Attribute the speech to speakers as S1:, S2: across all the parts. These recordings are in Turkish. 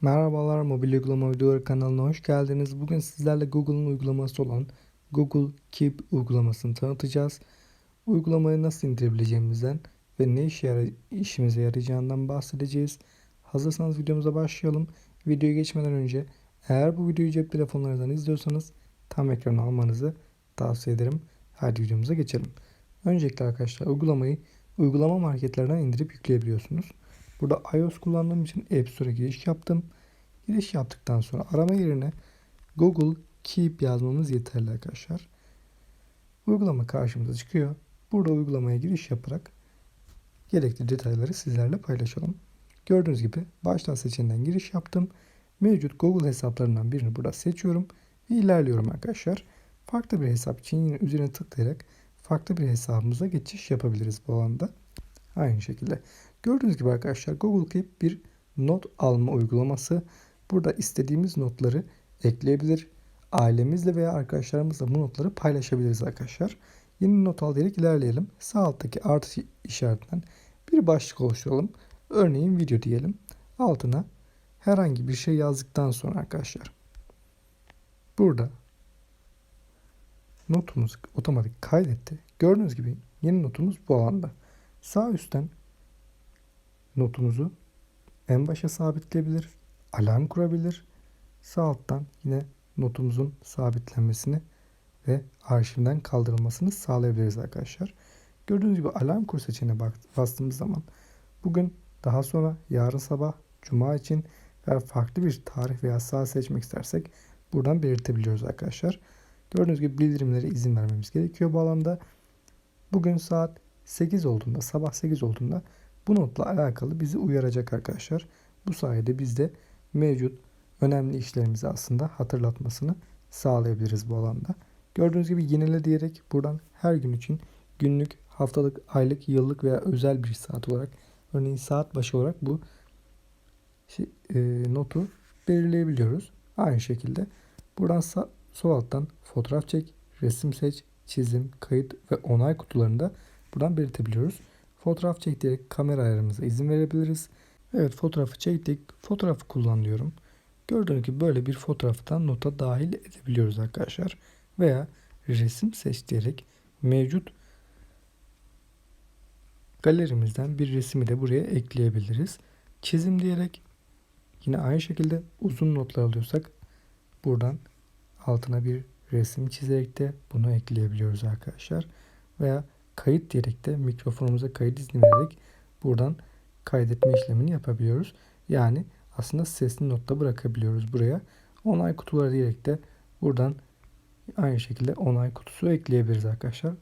S1: Merhabalar mobil uygulama videoları kanalına hoş geldiniz. Bugün sizlerle Google'ın uygulaması olan Google Keep uygulamasını tanıtacağız. Uygulamayı nasıl indirebileceğimizden ve ne işe yara- işimize yarayacağından bahsedeceğiz. Hazırsanız videomuza başlayalım. Videoya geçmeden önce eğer bu videoyu cep telefonlarınızdan izliyorsanız tam ekranı almanızı tavsiye ederim. Hadi videomuza geçelim. Öncelikle arkadaşlar uygulamayı uygulama marketlerinden indirip yükleyebiliyorsunuz. Burada iOS kullandığım için App Store'a giriş yaptım. Giriş yaptıktan sonra arama yerine Google Keep yazmamız yeterli arkadaşlar. Uygulama karşımıza çıkıyor. Burada uygulamaya giriş yaparak gerekli detayları sizlerle paylaşalım. Gördüğünüz gibi başlat seçeneğinden giriş yaptım. Mevcut Google hesaplarından birini burada seçiyorum ve ilerliyorum arkadaşlar. Farklı bir hesap için yine üzerine tıklayarak farklı bir hesabımıza geçiş yapabiliriz bu alanda. Aynı şekilde. Gördüğünüz gibi arkadaşlar Google Keep bir not alma uygulaması. Burada istediğimiz notları ekleyebilir. Ailemizle veya arkadaşlarımızla bu notları paylaşabiliriz arkadaşlar. Yeni not al ilerleyelim. Sağ alttaki artı işaretinden bir başlık oluşturalım. Örneğin video diyelim. Altına herhangi bir şey yazdıktan sonra arkadaşlar. Burada notumuz otomatik kaydetti. Gördüğünüz gibi yeni notumuz bu alanda. Sağ üstten notumuzu en başa sabitleyebilir, alarm kurabilir. Sağ alttan yine notumuzun sabitlenmesini ve arşivden kaldırılmasını sağlayabiliriz arkadaşlar. Gördüğünüz gibi alarm kur seçeneğine bastığımız zaman bugün daha sonra yarın sabah cuma için veya farklı bir tarih veya saat seçmek istersek buradan belirtebiliyoruz arkadaşlar. Gördüğünüz gibi bildirimlere izin vermemiz gerekiyor bu alanda. Bugün saat 8 olduğunda, sabah 8 olduğunda bu notla alakalı bizi uyaracak arkadaşlar. Bu sayede biz de mevcut önemli işlerimizi aslında hatırlatmasını sağlayabiliriz bu alanda. Gördüğünüz gibi yenile diyerek buradan her gün için günlük, haftalık, aylık, yıllık veya özel bir saat olarak örneğin saat başı olarak bu şey, e, notu belirleyebiliyoruz. Aynı şekilde buradan sağ, sol alttan fotoğraf çek, resim seç, çizim, kayıt ve onay kutularında buradan belirtebiliyoruz. Fotoğraf çek diyerek kamera ayarımıza izin verebiliriz. Evet fotoğrafı çektik. Fotoğrafı kullan diyorum. Gördüğünüz gibi böyle bir fotoğraftan nota dahil edebiliyoruz arkadaşlar. Veya resim seç diyerek mevcut galerimizden bir resmi de buraya ekleyebiliriz. Çizim diyerek yine aynı şekilde uzun notlar alıyorsak buradan altına bir resim çizerek de bunu ekleyebiliyoruz arkadaşlar. Veya kayıt diyerek de mikrofonumuza kayıt izni vererek buradan kaydetme işlemini yapabiliyoruz. Yani aslında sesli notta bırakabiliyoruz buraya. Onay kutuları diyerek de buradan aynı şekilde onay kutusu ekleyebiliriz arkadaşlar.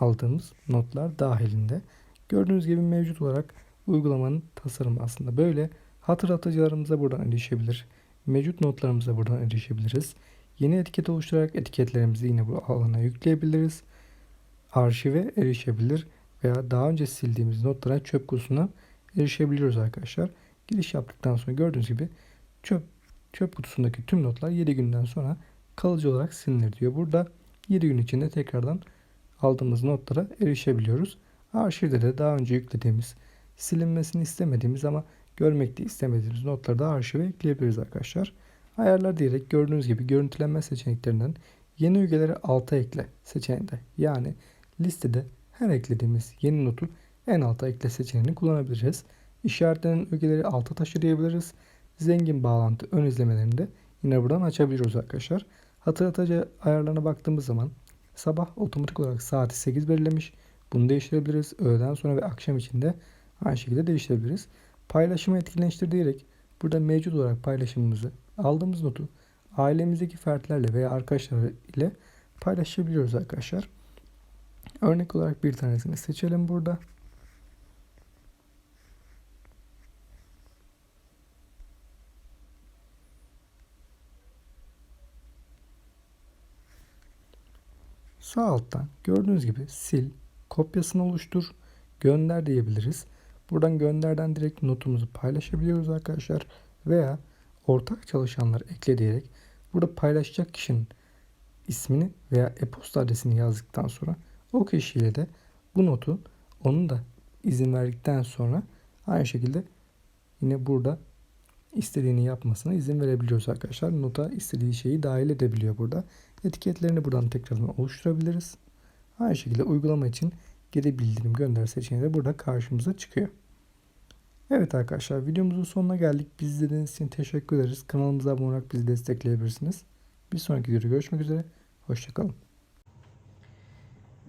S1: Aldığımız notlar dahilinde. Gördüğünüz gibi mevcut olarak uygulamanın tasarımı aslında böyle. Hatırlatıcılarımıza buradan erişebilir. Mevcut notlarımıza buradan erişebiliriz. Yeni etiket oluşturarak etiketlerimizi yine bu alana yükleyebiliriz. Arşive erişebilir veya daha önce sildiğimiz notlara çöp kutusuna erişebiliyoruz arkadaşlar. Giriş yaptıktan sonra gördüğünüz gibi çöp çöp kutusundaki tüm notlar 7 günden sonra kalıcı olarak silinir diyor. Burada 7 gün içinde tekrardan aldığımız notlara erişebiliyoruz. Arşivde de daha önce yüklediğimiz silinmesini istemediğimiz ama görmek de istemediğimiz notları da arşive ekleyebiliriz arkadaşlar. Ayarlar diyerek gördüğünüz gibi görüntülenme seçeneklerinden yeni ögeleri alta ekle seçeneğinde yani listede her eklediğimiz yeni notu en alta ekle seçeneğini kullanabiliriz. İşaretlenen ögeleri alta taşıyabiliriz. Zengin bağlantı ön izlemelerini de yine buradan açabiliyoruz arkadaşlar. Hatırlatıcı ayarlarına baktığımız zaman sabah otomatik olarak saati 8 belirlemiş. Bunu değiştirebiliriz. Öğleden sonra ve akşam için de aynı şekilde değiştirebiliriz. Paylaşımı etkileştir diyerek burada mevcut olarak paylaşımımızı aldığımız notu ailemizdeki fertlerle veya arkadaşlar ile paylaşabiliyoruz arkadaşlar. Örnek olarak bir tanesini seçelim burada. Sağ alttan gördüğünüz gibi sil, kopyasını oluştur, gönder diyebiliriz. Buradan gönderden direkt notumuzu paylaşabiliyoruz arkadaşlar. Veya ortak çalışanlar ekle diyerek burada paylaşacak kişinin ismini veya e-posta adresini yazdıktan sonra o kişiyle de bu notu onun da izin verdikten sonra aynı şekilde yine burada istediğini yapmasına izin verebiliyoruz arkadaşlar. Nota istediği şeyi dahil edebiliyor burada. Etiketlerini buradan tekrardan oluşturabiliriz. Aynı şekilde uygulama için geri bildirim gönder seçeneği de burada karşımıza çıkıyor. Evet arkadaşlar videomuzun sonuna geldik. Bizi izlediğiniz için teşekkür ederiz. Kanalımıza abone olarak bizi destekleyebilirsiniz. Bir sonraki videoda görüşmek üzere. Hoşçakalın.